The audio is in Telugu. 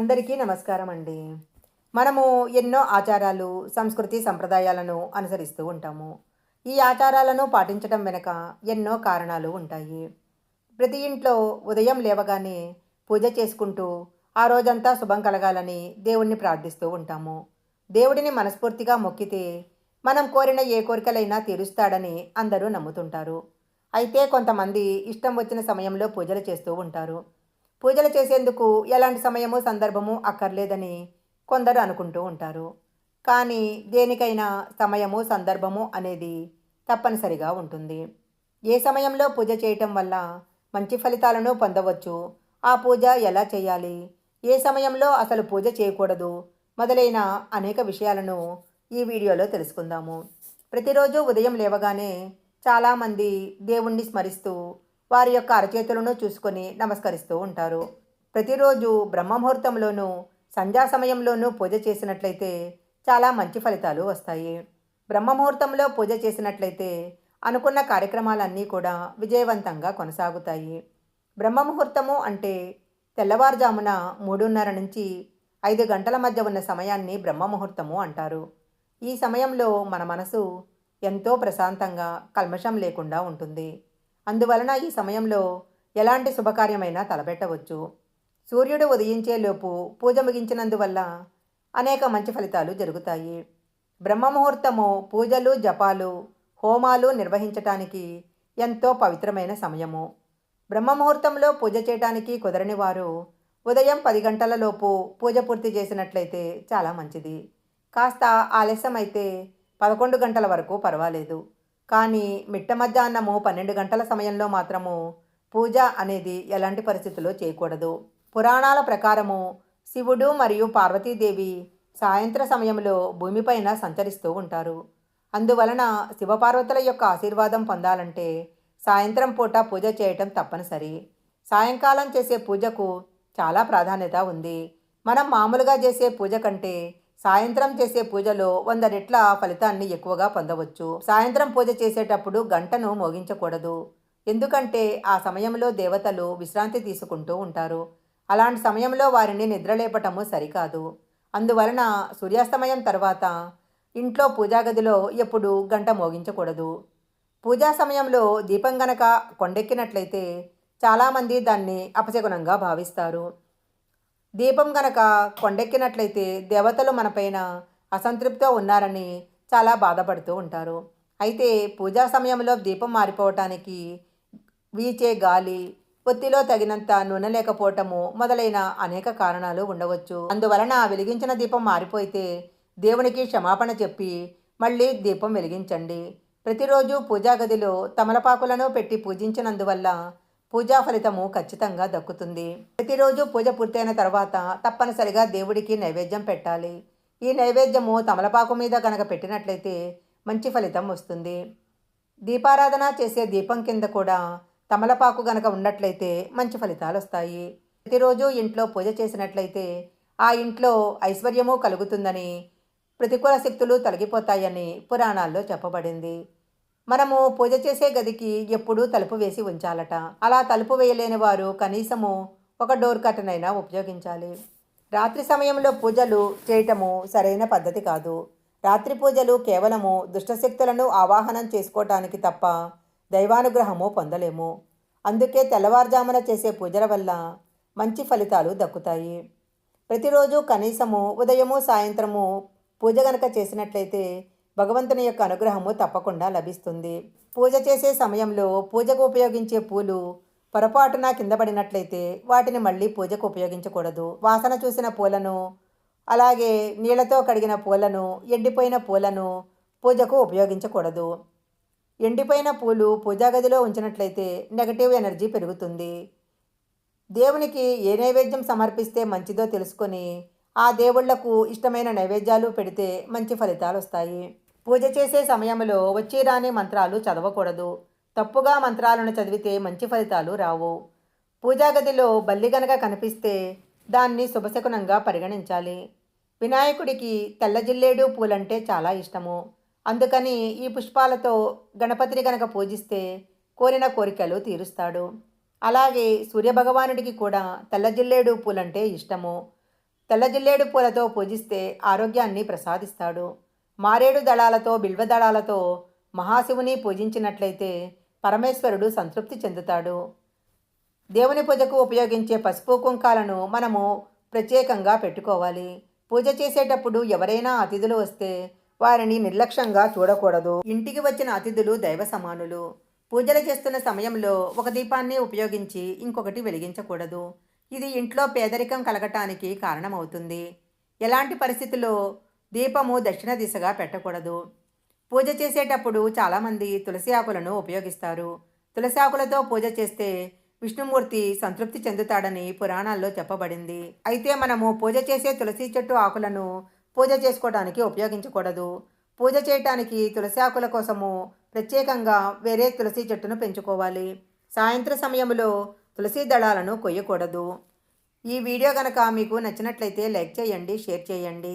అందరికీ నమస్కారం అండి. మనము ఎన్నో ఆచారాలు సంస్కృతి సంప్రదాయాలను అనుసరిస్తూ ఉంటాము. ఈ ఆచారాలను పాటించడం వెనుక ఎన్నో కారణాలు ఉంటాయి. ప్రతి ఇంట్లో ఉదయం లేవగానే పూజ చేసుకుంటూ ఆ రోజంతా శుభం కలగాలని దేవుణ్ణి ప్రార్థిస్తూ ఉంటాము. దేవుడిని మనస్ఫూర్తిగా మొక్కితే మనం కోరిన ఏ కోరికలైనా తీరుస్తాడని అందరూ నమ్ముతుంటారు. అయితే కొంతమంది ఇష్టం వచ్చిన సమయంలో పూజలు చేస్తూ ఉంటారు. పూజలు చేసేందుకు ఎలాంటి సమయము సందర్భము అక్కర్లేదని కొందరు అనుకుంటూ ఉంటారు. కానీ దేనికైనా సమయము సందర్భము అనేది తప్పనిసరిగా ఉంటుంది. ఏ సమయంలో పూజ చేయటం వల్ల మంచి ఫలితాలను పొందవచ్చు? ఆ పూజ ఎలా చేయాలి? ఏ సమయంలో అసలు పూజ చేయకూడదు? మొదలైన అనేక విషయాలను ఈ వీడియోలో తెలుసుకుందాము. ప్రతిరోజు ఉదయం లేవగానే చాలామంది దేవుణ్ణి స్మరిస్తూ వారి యొక్క అరచేతులను చూసుకొని నమస్కరిస్తూ ఉంటారు. ప్రతిరోజు బ్రహ్మముహూర్తంలోనూ సంధ్యా సమయంలోనూ పూజ చేసినట్లయితే చాలా మంచి ఫలితాలు వస్తాయి. బ్రహ్మముహూర్తంలో పూజ చేసినట్లయితే అనుకున్న కార్యక్రమాలన్నీ కూడా విజయవంతంగా కొనసాగుతాయి. బ్రహ్మముహూర్తము అంటే తెల్లవారుజామున మూడున్నర నుంచి ఐదు గంటల మధ్య ఉన్న సమయాన్ని బ్రహ్మముహూర్తము అంటారు. ఈ సమయంలో మన మనసు ఎంతో ప్రశాంతంగా కల్మషం లేకుండా ఉంటుంది. అందువలన ఈ సమయంలో ఎలాంటి శుభకార్యమైనా తలపెట్టవచ్చు. సూర్యుడు ఉదయించేలోపు పూజ ముగించినందువల్ల అనేక మంచి ఫలితాలు జరుగుతాయి. బ్రహ్మముహూర్తము పూజలు జపాలు హోమాలు నిర్వహించటానికి ఎంతో పవిత్రమైన సమయము. బ్రహ్మముహూర్తంలో పూజ చేయటానికి కుదరని వారు ఉదయం పది గంటలలోపు పూజ పూర్తి చేసినట్లయితే చాలా మంచిది. కాస్త ఆలస్యం అయితే పదకొండు గంటల వరకు పర్వాలేదు. కానీ మిట్ట మధ్యాహ్నము పన్నెండు గంటల సమయంలో మాత్రము పూజ అనేది ఎలాంటి పరిస్థితుల్లో చేయకూడదు. పురాణాల ప్రకారము శివుడు మరియు పార్వతీదేవి సాయంత్ర సమయంలో భూమిపైన సంచరిస్తూ ఉంటారు. అందువలన శివపార్వతుల యొక్క ఆశీర్వాదం పొందాలంటే సాయంత్రం పూట పూజ చేయటం తప్పనిసరి. సాయంకాలం చేసే పూజకు చాలా ప్రాధాన్యత ఉంది. మనం మామూలుగా చేసే పూజ కంటే సాయంత్రం చేసే పూజలో వంద రెట్ల ఫలితాన్ని ఎక్కువగా పొందవచ్చు. సాయంత్రం పూజ చేసేటప్పుడు గంటను మోగించకూడదు. ఎందుకంటే ఆ సమయంలో దేవతలు విశ్రాంతి తీసుకుంటూ ఉంటారు. అలాంటి సమయంలో వారిని నిద్రలేపటము సరికాదు. అందువలన సూర్యాస్తమయం తర్వాత ఇంట్లో పూజాగదిలో ఎప్పుడు గంట మోగించకూడదు. పూజా సమయంలో దీపం గనక కొండెక్కినట్లయితే చాలామంది దాన్ని అపశకునంగా భావిస్తారు. దీపం గనక కొండెక్కినట్లయితే దేవతలు మనపైన అసంతృప్తితో ఉన్నారని చాలా బాధపడుతూ ఉంటారు. అయితే పూజా సమయంలో దీపం మారిపోవటానికి వీచే గాలి ఒత్తిలో తగినంత నూనె లేకపోవటము మొదలైన అనేక కారణాలు ఉండవచ్చు. అందువలన వెలిగించిన దీపం మారిపోతే దేవునికి క్షమాపణ చెప్పి మళ్ళీ దీపం వెలిగించండి. ప్రతిరోజు పూజా గదిలో తమలపాకులను పెట్టి పూజించినందువల్ల పూజా ఫలితము ఖచ్చితంగా దక్కుతుంది. ప్రతిరోజు పూజ పూర్తయిన తర్వాత తప్పనిసరిగా దేవుడికి నైవేద్యం పెట్టాలి. ఈ నైవేద్యము తమలపాకు మీద కనుక పెట్టినట్లయితే మంచి ఫలితం వస్తుంది. దీపారాధన చేసే దీపం కింద కూడా తమలపాకు గనక ఉన్నట్లయితే మంచి ఫలితాలు వస్తాయి. ప్రతిరోజు ఇంట్లో పూజ చేసినట్లయితే ఆ ఇంట్లో ఐశ్వర్యము కలుగుతుందని ప్రతికూల శక్తులు తొలగిపోతాయని పురాణాల్లో చెప్పబడింది. మనము పూజ చేసే గదికి ఎప్పుడూ తలుపు వేసి ఉంచాలట. అలా తలుపు వేయలేని వారు కనీసము ఒక డోర్ కట్టనైనా అయినా ఉపయోగించాలి. రాత్రి సమయంలో పూజలు చేయటము సరైన పద్ధతి కాదు. రాత్రి పూజలు కేవలము దుష్టశక్తులను ఆవాహనం చేసుకోవటానికి తప్ప దైవానుగ్రహము పొందలేము. అందుకే తెల్లవారుజామున చేసే పూజల వల్ల మంచి ఫలితాలు దక్కుతాయి. ప్రతిరోజు కనీసము ఉదయము సాయంత్రము పూజ గనక చేసినట్లయితే భగవంతుని యొక్క అనుగ్రహము తప్పకుండా లభిస్తుంది. పూజ చేసే సమయంలో పూజకు ఉపయోగించే పూలు పొరపాటున కింద పడినట్లయితే వాటిని మళ్ళీ పూజకు ఉపయోగించకూడదు. వాసన చూసిన పూలను అలాగే నీళ్ళతో కడిగిన పూలను ఎండిపోయిన పూలను పూజకు ఉపయోగించకూడదు. ఎండిపోయిన పూలు పూజాగదిలో ఉంచినట్లయితే నెగటివ్ ఎనర్జీ పెరుగుతుంది. దేవునికి ఏ నైవేద్యం సమర్పిస్తే మంచిదో తెలుసుకొని ఆ దేవుళ్ళకు ఇష్టమైన నైవేద్యాలు పెడితే మంచి ఫలితాలు వస్తాయి. పూజ చేసే సమయంలో వచ్చి రాని మంత్రాలు చదవకూడదు. తప్పుగా మంత్రాలను చదివితే మంచి ఫలితాలు రావు. పూజాగదిలో బల్లి గనక కనిపిస్తే దాన్ని శుభశకునంగా పరిగణించాలి. వినాయకుడికి తెల్ల జిల్లేడు పూలంటే చాలా ఇష్టము. అందుకని ఈ పుష్పాలతో గణపతిని గనక పూజిస్తే కోరిన కోరికలు తీరుస్తాడు. అలాగే సూర్యభగవానుడికి కూడా తెల్ల జిల్లేడు పూలంటే ఇష్టము. తెల్లజిల్లేడు పూలతో పూజిస్తే ఆరోగ్యాన్ని ప్రసాదిస్తాడు. మారేడు దళాలతో బిల్వ దళాలతో మహాశివుని పూజించినట్లయితే పరమేశ్వరుడు సంతృప్తి చెందుతాడు. దేవుని పూజకు ఉపయోగించే పసుపు కుంకాలను మనము ప్రత్యేకంగా పెట్టుకోవాలి. పూజ చేసేటప్పుడు ఎవరైనా అతిథులు వస్తే వారిని నిర్లక్ష్యంగా చూడకూడదు. ఇంటికి వచ్చిన అతిథులు దైవ సమానులు. పూజలు చేస్తున్న సమయంలో ఒక దీపాన్ని ఉపయోగించి ఇంకొకటి వెలిగించకూడదు. ఇది ఇంట్లో పేదరికం కలగటానికి కారణమవుతుంది. ఎలాంటి పరిస్థితుల్లో దీపము దక్షిణ దిశగా పెట్టకూడదు. పూజ చేసేటప్పుడు చాలామంది తులసి ఆకులను ఉపయోగిస్తారు. తులసి ఆకులతో పూజ చేస్తే విష్ణుమూర్తి సంతృప్తి చెందుతాడని పురాణాల్లో చెప్పబడింది. అయితే మనము పూజ చేసే తులసి చెట్టు ఆకులను పూజ చేసుకోవడానికి ఉపయోగించకూడదు. పూజ చేయటానికి తులసి ఆకుల కోసము ప్రత్యేకంగా వేరే తులసి చెట్టును పెంచుకోవాలి. సాయంత్ర సమయంలో తులసి దళాలను కొయ్యకూడదు. ఈ వీడియో కనుక మీకు నచ్చినట్లయితే లైక్ చేయండి షేర్ చేయండి.